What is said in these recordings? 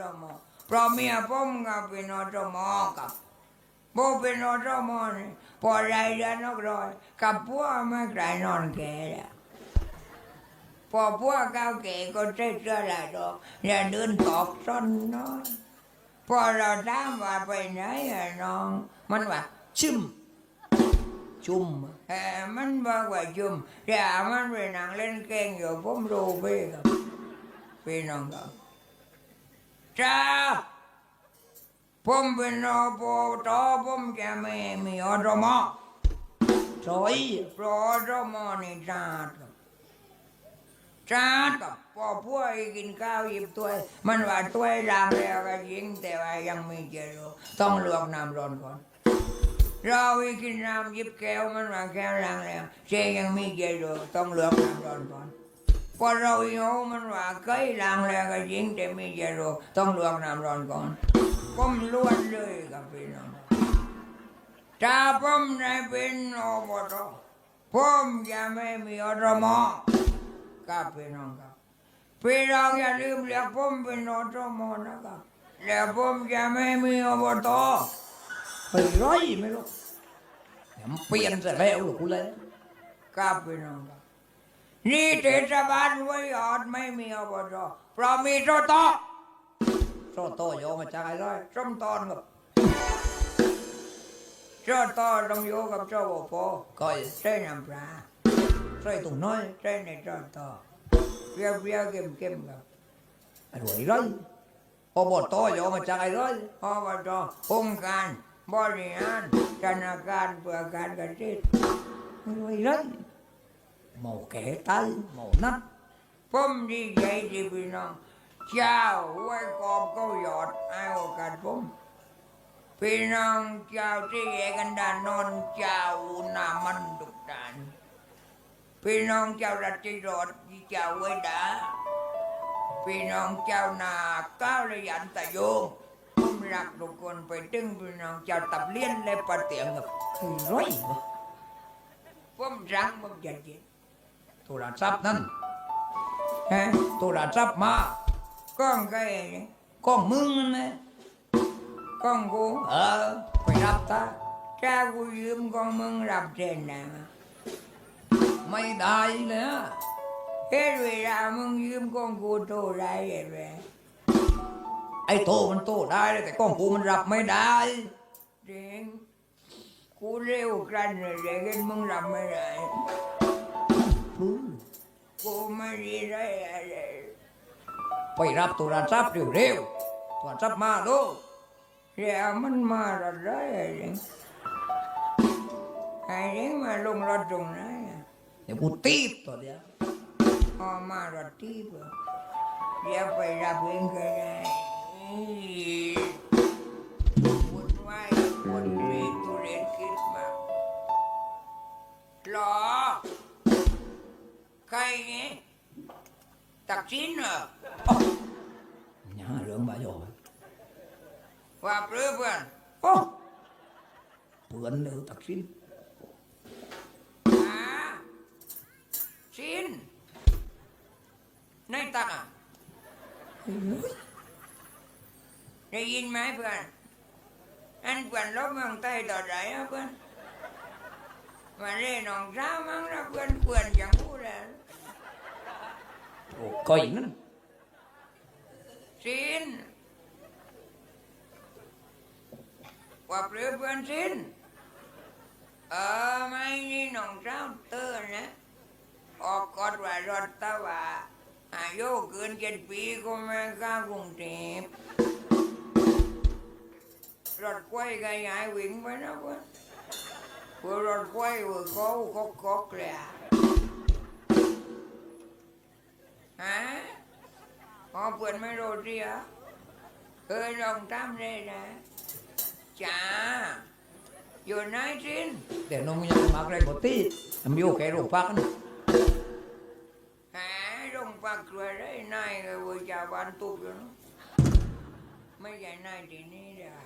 รมเพราะเมียผมก็เป็นอรมกับโบเป็นอรมนี่พอไรเดือนนกรอยกับพวกไม่ไกลนอนแก่แล้วพอพวกเก้าแก่ก็ใช้เสื้อลายดอกอย่าเดินตอกซ้อนน้ จ้าชิมเป็นนองครับจ้าผมเป็นอบตผมจะไม่มีอรมอซอยเพราะอรมอนี่จาดครับจ้าดกับพอพวกกินข้าวหยิบถ้วย มันว่าถ้วยล้างแล้วก็ยิงแต่ว่ายังไม่เจอต้องลวกน้ำร้อนก่อนเราไปกินน้ำหยิบแก้วมันมาแก้วล้างแล้วเจยังไมีเจดูต้องลือกน้ำร้อนก่อน พอเราโยมันว่าเคยล้างแล้วก็ยิงแต่มีเจดูต้องลือกน้ำร้อนก่อนผมล้วนเลยกับพี่น้องถ้าผมได้เป็นอบตผมจะไม่มีอรมอกับพี่น้องครับพี่น้องอย่าลืมเรียกผมเป็นอรมอนะครับแล้วผมจะไม่มีอบตไปร้อยไม่รู้เดี๋ยวมันเปลี่ยนเสร็จแล้วลูกกูเลยครับพี่น้องครับ นี่เทศบาลไว้ออดไม่มีอบจเพราะมีโตโตโซโตโยมาจากไอ้ร้มตอนกับโตโตต้องอยู่กับเจ้าบปก้อยใส่น้ำปลาใส่ตุ่มน้อยใส่ในโตโตเปรี้ยวเปรี้ยวเค็มเค็มๆครับอ้รวยร้อยอบตโยมาจากไอ้ร้อยอบจองค์การบริหารธนาคารเพื่อการเกษตรอรวยร้อยร้องเจ้าไว้กอบเขาหย อดให้โอกาสผมพี่น้องเจ้าที่แยกกันดานนอนเจ้าหนามันดุดานพี่น้องเจ้ารัติรอดที่เจ้าไว้ดาพี่น้องเจ้านาก้าวระยันตะ โยงผมรักทุกคนไปถึงพี่น้องเจ้าตับเลี้ยนและปะเตียงกับไอ้ร้อยบ่ผมรักผมจะเจ็บโทรศัพท์นั่นฮะโทรศัพท์มาก้องใครเนี่ยกล้องมึงนั่นแหละก้องกูเออไปรับตาถ้ากูยืมก้องมึงรับเทนนะไม่ได้เลยอะเฮ้ยเวลามึงยืมก้องกูโทรได้ไหมไอ้โตมันโตได้เลยแต่กล้องกูมันรับไม่ได้จริงกูเร็วกันเลยเด็กนมึงรับไม่ได้ อืมกูไม่ได้ได้อะไรไปรับโทรศัพท์เร็วๆโทรศัพท์มาลูกแล้วมันมาระได้อะไรไอ้เด็กมาลงรถตรงไหนอะเดี๋ยวกูตีบตัวเดียวพอมารถที่เปล่าเดี๋ยวไปรับเองก็ได้วุ่นวายคนมีตุเรนคิดมากหรอ ใครเนี่ยตักชิ้นเหรออย่าเรื่องบาโยว่าเพื่อเพื่อนโอ้เปือนเนื้อตักสินหาชิ้นในตักอะได้ยินไหมเพื่อนอันเพื่อนลบเมืองใต้ต่อไหนอะเพื่อนมาเล่นน้องสาวมั้งนะเพื่อนเพื่อนจังพูดแล้ว โอ้ก้อยนั่นชิ้นว่าเพื่อเพื่อนชิ้นเออไม่นี่น้องสาเตือนนะออกกฎว่ารถตะว่าอายุเกินเจ็ดปีก็ไม่กล้ากรุงเทพรถกล้วยก็ย้ายวิ่งไปนะเพื่อนเพื่อรถกล้วยเพื่อเขาก็กกลยอะ ฮะอ๋อเพื่อนไม่รู้สิอะเคยลองทำเลยนะจ้าอยู่ไหนสินเดี๋ยวน้องยังมากเลยกตีมันอยู่แค่โรงพักนั่นหาลงปากกลัวได้นายก็ว่าจะบานตุบอยู่เนอะไม่ใช่นายที่นี่เด้อ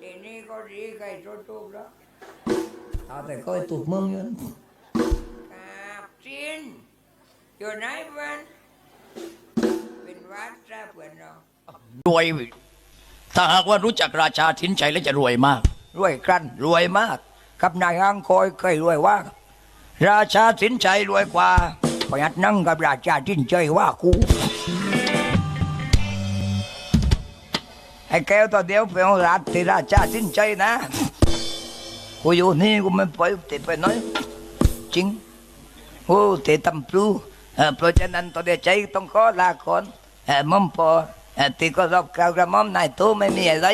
ที่นี่ก็ดีใครทุตุบแล้วเอาแต่ก้อยตุกมึงอยู่นั่นครับจิน อยู่ไหนเพื่อนเป็นวัดซะเพื่อนเรารวย ถ้าหากว่ารู้จักราชาสินชัยแล้วจะรวยมาก รวยกันรวยมาก กับนายห้างคอยเคยรวยว่า ราชาสินชัยรวยกว่าประหยัดนั่งกับราชาสินชัยว่ากูไอ้แก้วตัวเดียวเป็นรัฐที่ราชาสินชัยนะ กูอยู่นี่กูไม่ไปติดไปน้อยจริง โอ้เตะตำปลู เพราะฉะนั้นตัวเดียใจต้องขอลาก่อนเอ่อม่อมพอเอ่ที่ก็รอบกล่าวกระม่อมนายตู้ไม่มีอะไร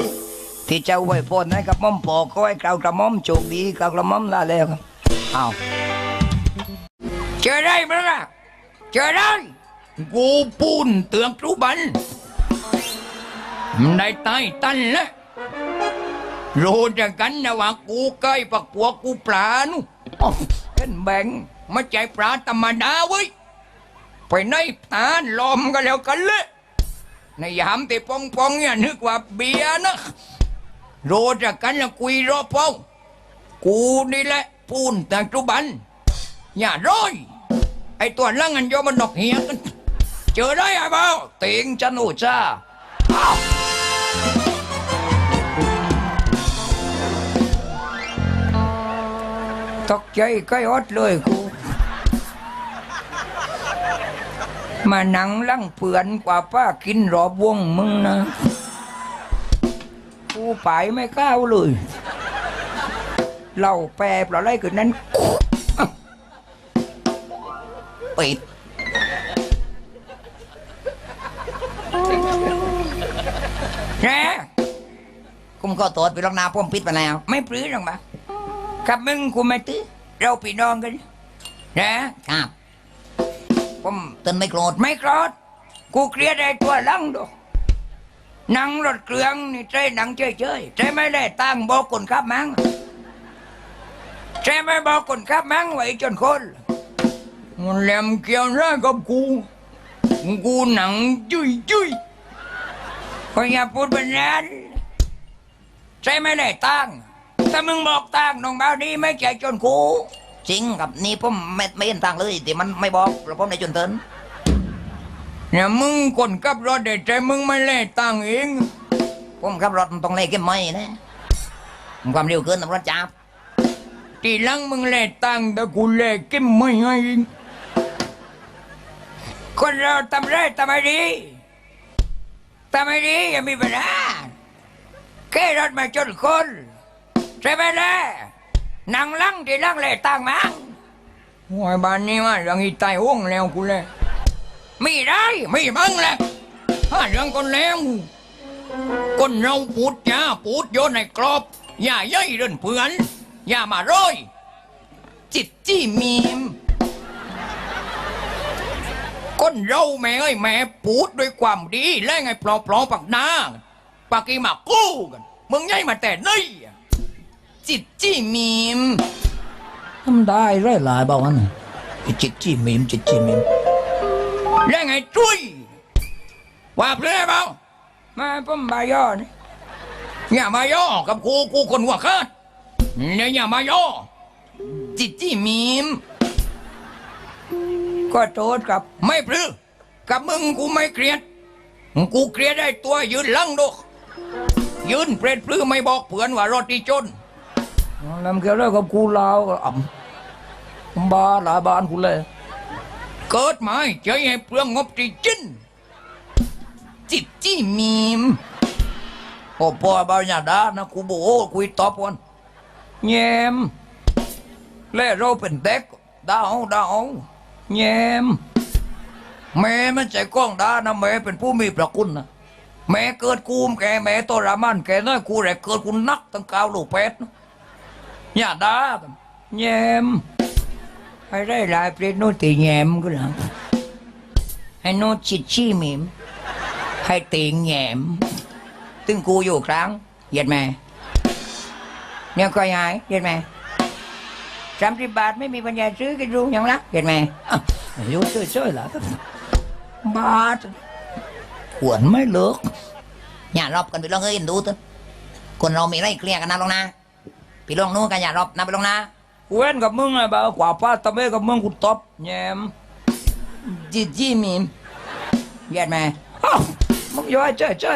ที่จ้าไว้พรให้กับม่อมปอก็ให้กล่าวกระม่อมโชคดีกล่าวกระม่อมลาแล้วครับเอาเจอได้มั้งล่ะเจอได้กูปูนเตืองทุบันในใต้ตันละรู้จักกันนะว่ากูใกล้ปักปัวกูปลานุเป็นแบงไม่ใจปลาธรรมดาเว้ย ไปในตาลมก็แล้วกันเลยในยามที่ปองปองเนี่ยนึกว่าเบียร์นะโรู้จักกันละกุยรอปองกูนี่แหละปูนแต่จุบันอย่าร้อยไอตัวลังอันโยมันดอกเหี้ยกันเจอได้ไอะเปล่าเติงจันโอจ้าอ้าวตกใจก็อดเลยกู มาหนังลังเปือนกว่าป้ากินรอบวงมึงนะกูไปไม่ก้าวเลยเราแปรเปลาไรคืนนั้นปิดนะกุมก็ตรวจไปลองนาพ่มปิดไปแล้ว ไม่ปลื้อหรอกมากับมึงกูไม่ตื้อเราพี่น้องกัน นะครับ ผมเตือนไม่โกรธไม่โกรธกูเครียดไอ้ตัวลังดูหนังรถเครื่องนี่ใจหนังเฉยๆใจไม่ได้ตั้งบอกคนขับมั้งใจไม่บอกคนขับมั้งไว้จนคนมันแหลมเกี่ยวร้ายกับกู กูหนังจุยจุยก็อย่าพูดแบบนั้นใจไม่ได้ตั้งถ้ามึงบอกตั้งน้องเบาดีไม่ใจจนกู จริงกับนี่ผมไม่ไม่เห็นทางเลยแต่มันไม่บอกแล้วผมในจนเตินเนี่ยมึงคนขับรถเด็ดใจมึงไม่เล่ตั้งเองผมขับรถมันต้องเล่เก็บไม่นะมันความเร็วเกินตำรวจจับทีหลังมึงเล่ตั้งแต่กูเล่กิมไม่ให้เองคนเราทำไรทำไมดีทำไมดีอย่ามีปัญหาแค่รถมาจนคนใช่ไหมล่ะ นังลังทีหลังเล่ตั้งมั้งโอ้ยบ้านนี้ว่าเรื่องอีตายห้องแล้วกูเลยมีได้ไม่บังแหละถ้าเรื่องคนแล้วคนเราปูดยาปูดโยนในกรอบ อย่าย่อยเรื่นเพื่อน อย่ามาร้อย จิตจี้มีมคนเราแม่เอ้ยแม่ปูดด้วยความดี และไงปลอปลอปักหน้าปากีมากู้กัน มึงยัยมาแต่นี่ จิตจี้มีมทำได้ไรหลายบ้าวันจิตจี้มีมจิตจี้มีมและไงจุ้ยว่าเพื่อเปล่ามาผมบายอนี่อย่ามาย่อกับกูกูคนหัวขาดเนี่ยอย่ามาย่อจิตจี้มีมก็โทษกับ ไม่พลือกับมึงกูไม่เกลียด กูเกลียดได้ตัวยืนหลังดกยืนเปรตพลือไม่บอกเพื่อนว่ารถที่จน ลำเกี่ยวเรื่องกับกูลาวก็อ่ำบ้าหลายบ้านกูเลย เกิดมาให้ใจให้เปลืองงบที่จินจิตจี้มีมโอ้พ่อบาอย่าดานะกูบกโอ้คุยตอบวันแยมเล่เราเป็นเด็กดาเอาด่าเอาแยมแม่ไม่ใช่กล้องดานะแม่เป็นผู้มีประคุณนะแม่เกิดกูมแกแม่ตัวรามันแกน้อยกูแหละเกิดกูนักตั้งเก้าลูกเป็ดนะ อย่าด่ากันแยมให้ได้หลายเปลี่ยนโน้ตตีแยมก็แล้วให้โน้ตชิดชี้มิมให้ตีแยมตึงกูอยู่ครั้งเหยียดแม่เนี่ยก็ยายเหยียดแม่สามสิบบาทไม่มีปัญญาซื้อกินรู้ยังละเหยียดแม่อะอายุเฉยละบาทขวนไม่เลิกอย่ารอบกันไปลองเอ้ยดูตัวคนเรามีไรเคลียร์กันนะลงนะ พี่ลองนู้นกันอย่ารอบนะไปลงนะเว้นกับมึงไอ้บ่าวกว่าป้าตะเบ้กับมึงกูตบแยมจิจี้มีมเหยียดแม่อ้าวมึงอย่าเจ้าเจ้า